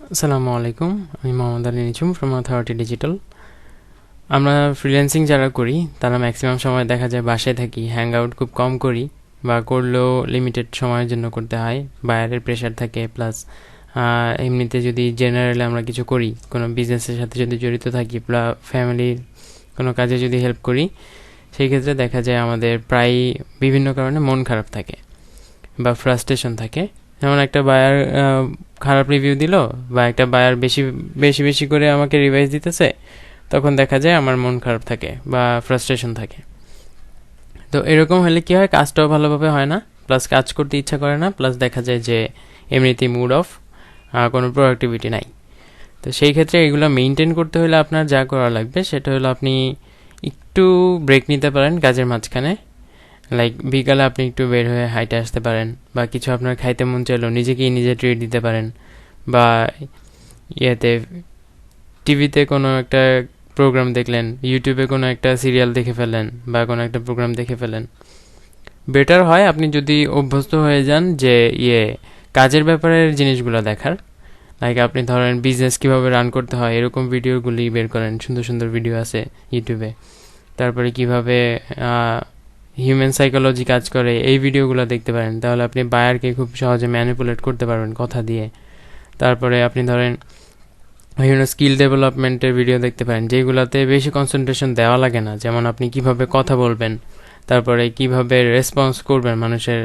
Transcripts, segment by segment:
আসসালামু আলাইকুম, আমি মোহাম্মদ আলী নিচুম ফ্রম অথরিটি ডিজিটাল আমরা ফ্রিল্যান্সিং যারা করি, তারা ম্যাক্সিমাম সময় দেখা যায় বাসায় থাকি হ্যাং আউট খুব কম করি বা করলেও লিমিটেড সময়ের জন্য করতে হয়, বাইরের প্রেশার থাকে প্লাস এমনিতে যদি জেনারেলি আমরা কিছু করি, কোনো বিজনেসের সাথে যদি জড়িত থাকি, বা ফ্যামিলির কোনো কাজে যদি হেল্প করি, সেই ক্ষেত্রে দেখা যায় আমাদের প্রায় বিভিন্ন কারণে মন খারাপ থাকে বা ফ্রাস্ট্রেশন থাকে। যেমন একটা বায়ার খারাপ রিভিউ দিল বা একটা বায়ার বেশি বেশি বেশি করে আমাকে রিভাইজ দিতেছে, তখন দেখা যায় আমার মন খারাপ থাকে বা ফ্রাস্ট্রেশন থাকে। তো এরকম হলে কি হয়? কাজটাও ভালোভাবে হয় না প্লাস কাজ করতে ইচ্ছা করে না প্লাস দেখা যায় যে এমনিতেই মুড অফ কোনো প্রোডাক্টিভিটি নাই। তো সেই ক্ষেত্রে এগুলো মেনটেন করতে হলে আপনার যা করা লাগবে, সেটা হলো আপনি একটু ব্রেক নিতে পারেন কাজের মাঝখানে লাইক বিকালে আপনি একটু বের হয়ে হাইটে আসতে পারেন, বা কিছু আপনার খাইতে মন চাইলো নিজেকেই নিজে ট্রিট দিতে পারেন, বা ইয়েতে টিভিতে কোনো একটা প্রোগ্রাম দেখলেন ইউটিউবে কোনো একটা সিরিয়াল দেখে ফেলেন বা কোনো একটা প্রোগ্রাম দেখে ফেলেন বেটার হয় আপনি যদি অভ্যস্ত হয়ে যান যে ইয়ে কাজের ব্যাপারের জিনিসগুলো দেখার। লাইক আপনি ধরেন বিজনেস কীভাবে রান করতে হয়, এরকম ভিডিওগুলি বের করেন, সুন্দর সুন্দর ভিডিও আছে ইউটিউবে তারপরে কীভাবে হিউম্যান সাইকোলজি কাজ করে, এই ভিডিওগুলো দেখতে পারেন। তাহলে আপনি বায়ারকে খুব সহজে ম্যানিপুলেট করতে পারবেন কথা দিয়ে। তারপরে আপনি ধরেন, বিভিন্ন স্কিল ডেভেলপমেন্টের ভিডিও দেখতে পারেন, যেগুলোতে বেশি কনসেন্ট্রেশন দেওয়া লাগে না। যেমন আপনি কীভাবে কথা বলবেন, তারপরে কীভাবে রেসপন্স করবেন মানুষের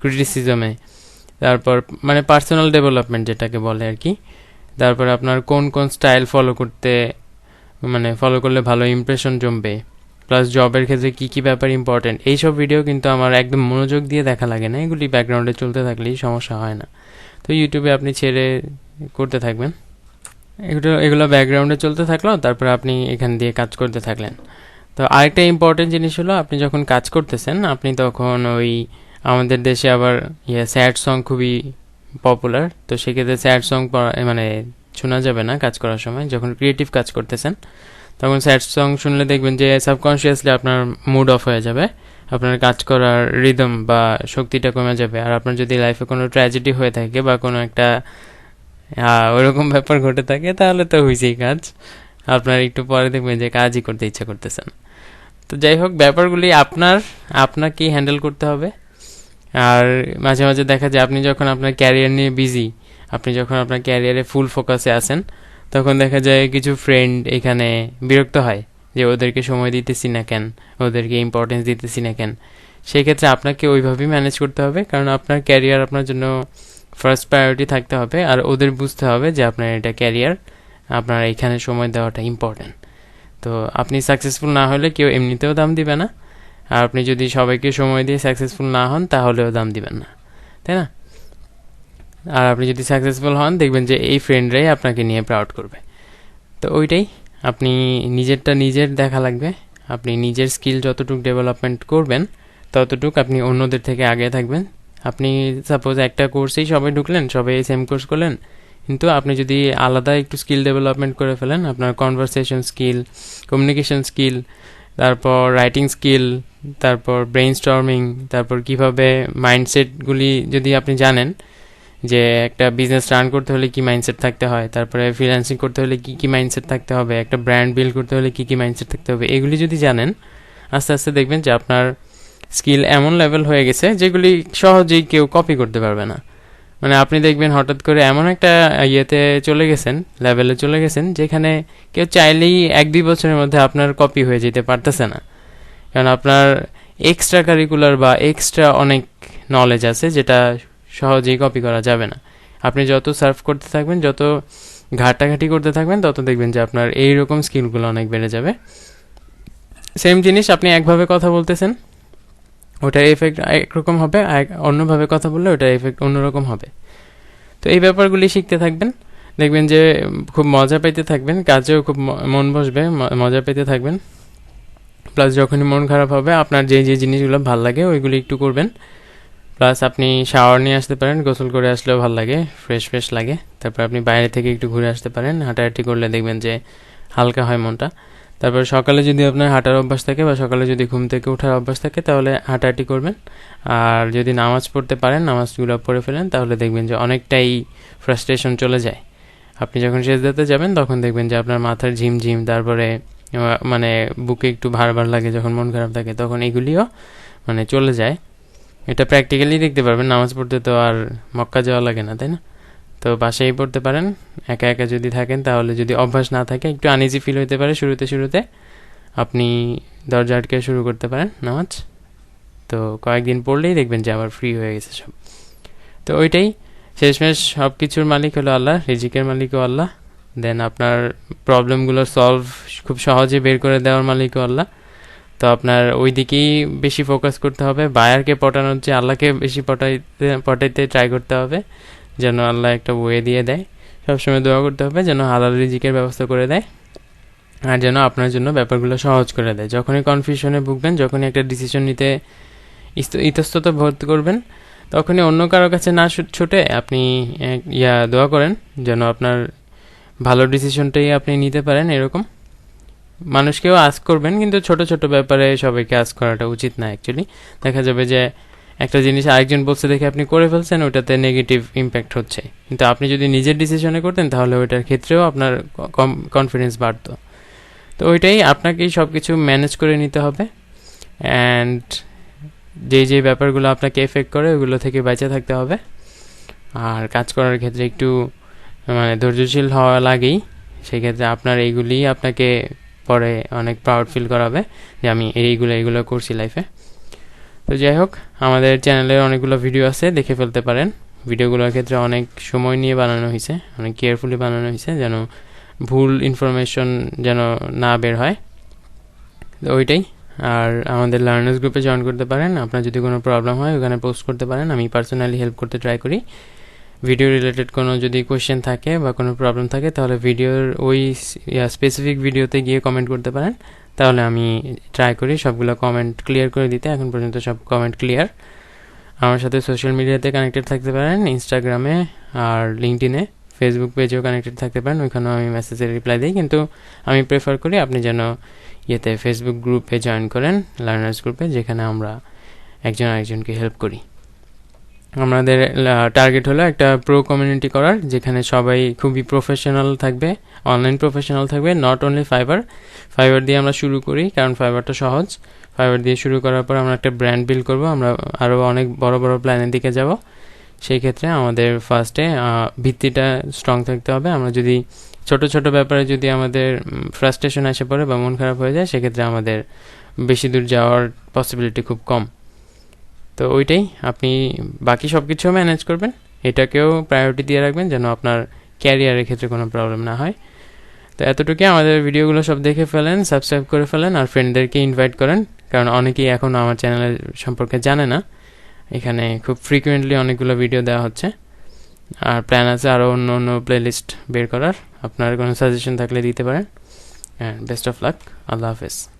ক্রিটিসিজমে তারপর মানে পার্সোনাল ডেভেলপমেন্ট যেটাকে বলে আর কি। তারপর আপনার কোন কোন স্টাইল ফলো করতে মানে ফলো করলে ভালো ইমপ্রেশন জমবে। প্লাস জবের ক্ষেত্রে কী কী ব্যাপার ইম্পর্টেন্ট এইসব ভিডিও কিন্তু আমার একদম মনোযোগ দিয়ে দেখা লাগে না। এগুলি ব্যাকগ্রাউন্ডে চলতে থাকলেই সমস্যা হয় না। তো ইউটিউবে আপনি ছেড়ে করতে থাকবেন। এগুলো এগুলো ব্যাকগ্রাউন্ডে চলতে থাকল, তারপরে আপনি এখান দিয়ে কাজ করতে থাকলেন। তো আরেকটা ইম্পর্টেন্ট জিনিস হলো, আপনি যখন কাজ করতেছেন, আপনি তখন ওই আমাদের দেশে আবার ইয়ে স্যাড সং খুবই পপুলার তো সেক্ষেত্রে স্যাড সং মানে শোনা যাবে না কাজ করার সময়। যখন ক্রিয়েটিভ কাজ করতেছেন তখন স্যাড সং শুনলে দেখবেন যে সাবকনশিয়াসলি আপনার মুড অফ হয়ে যাবে। আপনার কাজ করার রিদম বা শক্তিটা কমে যাবে। আর আপনার যদি লাইফে কোনো ট্র্যাজেডি হয়ে থাকে বা কোনো একটা ওইরকম ব্যাপার ঘটে থাকে, তাহলে তো হয়েছেই কাজ। আপনার একটু পরে দেখবেন যে কাজই করতে ইচ্ছা করতেছেন তো যাই হোক, ব্যাপারগুলি আপনার, আপনাকেই হ্যান্ডেল করতে হবে। আর মাঝে মাঝে দেখা যায় আপনি যখন আপনার ক্যারিয়ার নিয়ে বিজি আপনি যখন আপনার ক্যারিয়ারে ফুল ফোকাসে আসেন তখন দেখা যায় কিছু ফ্রেন্ড এখানে বিরক্ত হয় যে ওদেরকে সময় দিতেছি না কেন? ওদেরকে ইম্পর্টেন্স দিতেছি না কেন? সেই ক্ষেত্রে আপনাকে ওইভাবেই ম্যানেজ করতে হবে, কারণ আপনার ক্যারিয়ার আপনার জন্য ফার্স্ট প্রায়োরিটি থাকতে হবে আর ওদের বুঝতে হবে যে আপনার এটা ক্যারিয়ার আপনার এখানে সময় দেওয়াটা ইম্পর্টেন্ট তো আপনি সাকসেসফুল না হলে কেউ এমনিতেও দাম দিবে না। আর আপনি যদি সবাইকে সময় দিয়ে সাকসেসফুল না হন, তাহলেও দাম দিবেন না। তাই না? আর আপনি যদি সাকসেসফুল হন, দেখবেন যে এই ফ্রেন্ডরাই আপনাকে নিয়ে প্রাউড করবে। তো ওইটাই, আপনি নিজেরটা নিজের দেখা লাগবে। আপনি নিজের স্কিল যতটুকু ডেভেলপমেন্ট করবেন, ততটুকু আপনি অন্যদের থেকে আগে থাকবেন। আপনি সাপোজ একটা কোর্সেই সবাই ঢুকলেন, সবাই সেম কোর্স করলেন, কিন্তু আপনি যদি আলাদা একটু স্কিল ডেভেলপমেন্ট করে ফেলেন, আপনার কনভারসেশন স্কিল কমিউনিকেশন স্কিল তারপর রাইটিং স্কিল তারপর ব্রেইন স্টর্মিং তারপর কীভাবে মাইন্ডসেটগুলি যদি আপনি জানেন যে একটা বিজনেস রান করতে হলে কি মাইন্ডসেট থাকতে হয়? তারপরে ফ্রিল্যান্সিং করতে হলে কি কি মাইন্ডসেট থাকতে হবে? একটা ব্র্যান্ড বিল্ড করতে হলে কি কি মাইন্ডসেট থাকতে হবে? এগুলি যদি জানেন, আস্তে আস্তে দেখবেন যে আপনার স্কিল এমন লেভেল হয়ে গেছে যেগুলি সহজেই কেউ কপি করতে পারবে না। মানে আপনি দেখবেন হঠাৎ করে এমন একটা ইয়েতে চলে গেছেন লেভেলে চলে গেছেন, যেখানে কেউ চাইলেই এক, দুই বছরের মধ্যে আপনার কপি হয়ে যেতে পারতেছে না। কারণ আপনার এক্সট্রা কারিকুলার বা এক্সট্রা অনেক নলেজ আছে যেটা সহজেই কপি করা যাবে না। আপনি যত সার্ভ করতে থাকবেন, যত ঘাটাঘাটি করতে থাকবেন, তত দেখবেন যে আপনার এই রকম স্কিলগুলো অনেক বেড়ে যাবে। সেম জিনিস, আপনি একভাবে কথা বলতেছেন ওটার এফেক্ট একরকম হবে অন্যভাবে কথা বললে ওটার এফেক্ট অন্যরকম হবে। তো এই ব্যাপারগুলি শিখতে থাকবেন, দেখবেন যে খুব মজা পেতে থাকবেন, কাজেও খুব মন বসবে মজা পেতে থাকবেন। প্লাস যখনই মন খারাপ হবে, আপনার যে যে জিনিসগুলো ভালো লাগে, ওইগুলি একটু করবেন। প্লাস আপনি শাওয়ার নিয়ে আসতে পারেন, গোসল করে আসলেও ভালো লাগে ফ্রেশ ফ্রেশ লাগে। তারপর আপনি বাইরে থেকে একটু ঘুরে আসতে পারেন, হাঁটাহাঁটি করলে দেখবেন যে হালকা হয় মনটা। তারপর সকালে যদি আপনার হাঁটার অভ্যাস থাকে বা সকালে যদি ঘুম থেকে ওঠার অভ্যাস থাকে, তাহলে হাঁটাহাঁটি করবেন। আর যদি নামাজ পড়তে পারেন, নামাজগুলো পড়ে ফেলেন, তাহলে দেখবেন যে অনেকটাই ফ্রাস্ট্রেশন চলে যায়। আপনি যখন সেজদাতে যাবেন, তখন দেখবেন যে আপনার মাথার ঝিমঝিম, তারপরে মানে বুকে একটু ভার ভার লাগে, যখন মন খারাপ থাকে, তখন এগুলিও মানে চলে যায়। এটা প্র্যাকটিক্যালি দেখতে পারবেন, নামাজ পড়তে তো আর মক্কা যাওয়া লাগে না, তাই না? তো বাসায় পড়তে পারেন, একা একা যদি থাকেন তাহলে যদি অভ্যাস না থাকে, একটু আনইজি ফিল হতে পারে। শুরুতে শুরুতে আপনি দরজা আটকে শুরু করতে পারেন নামাজ। তো কয়েকদিন পড়লেই দেখবেন যে আবার ফ্রি হয়ে গেছে সব। তো ওইটাই, শেষমেশ সব কিছুর মালিক হলো আল্লাহ, রিজিকের মালিকও আল্লাহ। দেন আপনার প্রবলেমগুলো সলভ খুব সহজে বের করে দেওয়ার মালিকও আল্লাহ। তো আপনার ওই দিকেই বেশি ফোকাস করতে হবে। বায়ারকে পটানোর চেয়ে আল্লাহকে বেশি পটাইতে পটাইতে ট্রাই করতে হবে, যেন আল্লাহ একটা ওয়ে দিয়ে দেয়। সবসময় দোয়া করতে হবে, যেন হালাল রিজিকের ব্যবস্থা করে দেয়, আর যেন আপনার জন্য ব্যাপারগুলো সহজ করে দেয়। যখনই কনফিউশনে ভুগবেন, যখনই একটা ডিসিশন নিতে ইতস্তত বোধ করবেন, তখনই অন্য কারোর কাছে না ছুটে আপনি, ইয়া, দোয়া করেন, যেন আপনার ভালো ডিসিশনটাই আপনি নিতে পারেন এরকম। মানুষকেও আজ করবেন, কিন্তু ছোট ছোট ব্যাপারে সবাইকে আজ করাটা উচিত না অ্যাকচুয়ালি দেখা যাবে যে একটা জিনিস আরেকজন বলছে, দেখে আপনি করে ফেলছেন, ওটাতে নেগেটিভ ইম্প্যাক্ট হচ্ছে। কিন্তু আপনি যদি নিজের ডিসিশনে করতেন, তাহলে ওইটার ক্ষেত্রেও আপনার কনফিডেন্স বাড়তো। তো ওইটাই আপনাকেই সব কিছু ম্যানেজ করে নিতে হবে। অ্যান্ড যে যে ব্যাপারগুলো আপনাকে এফেক্ট করে, ওগুলো থেকে বেঁচে থাকতে হবে। আর কাজ করার ক্ষেত্রে একটু মানে ধৈর্যশীল হওয়া লাগেই। সেক্ষেত্রে আপনার এইগুলি আপনাকে পরে অনেক প্রাউড ফিল করাবে যে আমি এইগুলো এইগুলো করছি লাইফে তো যাই হোক, আমাদের চ্যানেলের অনেকগুলো ভিডিও আছে, দেখে ফেলতে পারেন। ভিডিওগুলোর ক্ষেত্রে অনেক সময় নিয়ে বানানো হয়েছে, অনেক কেয়ারফুলি বানানো হয়েছে, যেন ভুল ইনফরমেশন যেন না বের হয়। তো ওইটাই। আর আমাদের লার্নার্স গ্রুপে জয়েন করতে পারেন। আপনার যদি কোনো প্রবলেম হয়, ওখানে পোস্ট করতে পারেন। আমি পার্সোনালি হেল্প করতে ট্রাই করি। ভিডিও রিলেটেড কোনো যদি কোয়েশ্চেন থাকে বা কোনো প্রবলেম থাকে, তাহলে ভিডিওর ওই স্পেসিফিক ভিডিওতে গিয়ে কমেন্ট করতে পারেন। তাহলে আমি ট্রাই করি সবগুলো কমেন্ট ক্লিয়ার করে দিতে। এখন পর্যন্ত সব কমেন্ট ক্লিয়ার আমার সাথে সোশ্যাল মিডিয়াতে কানেক্টেড থাকতে পারেন ইনস্টাগ্রামে আর লিঙ্কডিনে ফেসবুক পেজেও কানেক্টেড থাকতে পারেন, ওইখানেও আমি মেসেজের রিপ্লাই দিই। কিন্তু আমি প্রেফার করি আপনি যেন ইয়েতে ফেসবুক গ্রুপে জয়েন করেন লার্নার্স গ্রুপে যেখানে আমরা একজন আরেকজনকে হেল্প করি। আমাদের টার্গেট হলো একটা প্রো কমিউনিটি করার, যেখানে সবাই খুবই প্রফেশনাল থাকবে অনলাইন প্রফেশনাল থাকবে নট অনলি ফাইবার ফাইবার দিয়ে আমরা শুরু করি, কারণ ফাইবারটা সহজ। ফাইবার দিয়ে শুরু করার পর আমরা একটা ব্র্যান্ড বিল্ড করব, আমরা আরও অনেক বড় বড় প্ল্যানের দিকে যাব। সেই ক্ষেত্রে আমাদের ফার্স্টে ভিত্তিটা স্ট্রং থাকতে হবে। আমরা যদি ছোট ছোট ব্যাপারে যদি আমাদের ফ্রাস্ট্রেশন এসে পড়ে বা মন খারাপ হয়ে যায়, সেক্ষেত্রে আমাদের বেশি দূর যাওয়ার পসিবিলিটি খুব কম। তো ওইটাই। আপনি বাকি সব কিছুও ম্যানেজ করবেন। এটাকেও প্রায়োরিটি দিয়ে রাখবেন যেন আপনার ক্যারিয়ারের ক্ষেত্রে কোনো প্রবলেম না হয়। তো এতটুকুই আমাদের ভিডিওগুলো সব দেখে ফেলেন সাবস্ক্রাইব করে ফেলেন আর ফ্রেন্ডদেরকে ইনভাইট করেন। কারণ অনেকেই এখন আমার চ্যানেলের সম্পর্কে জানে না। এখানে খুব ফ্রিকুয়েন্টলি অনেকগুলো ভিডিও দেওয়া হচ্ছে। আর প্ল্যান আছে আরও অন্য অন্য প্লেলিস্ট বের করার। আপনার কোনো সাজেশন থাকলে দিতে পারেন। অ্যান্ড বেস্ট অফ লাক আল্লাহ হাফেজ।